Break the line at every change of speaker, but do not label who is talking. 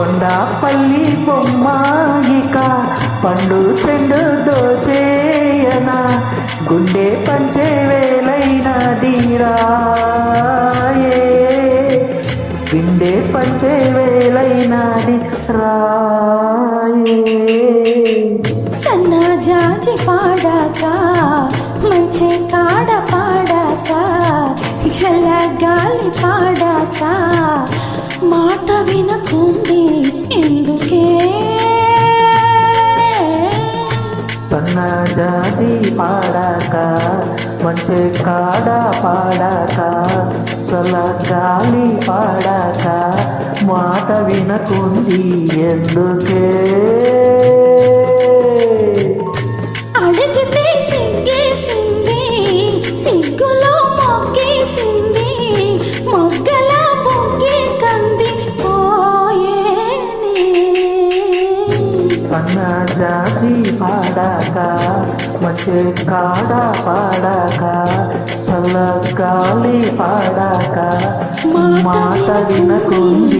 కొండపల్లి బొమ్మాయిక పండు చెండు దోచేయన గుండె పంచే వేలైన దీరా గుండె పంచే వేలైనది సన్నా
జాజి పాడాక మంచి కాడ పాడాక చల్ల గాలి పాడాక
జాజి పాడాక మంచి కాడ పాడాక చల్ల గాలి పాడాక మాట వినకుంది ఎందుకే?
అడిగితే సిగ్గేసింది సిగ్గులో మొగ్గేసింది మొగ్గల బొగ్గే కంది పోయేనే
సన్న జాజి పాడాక మంచి కాడ పాడాక చల్ల గాలి పాడాక మాట వినకుంది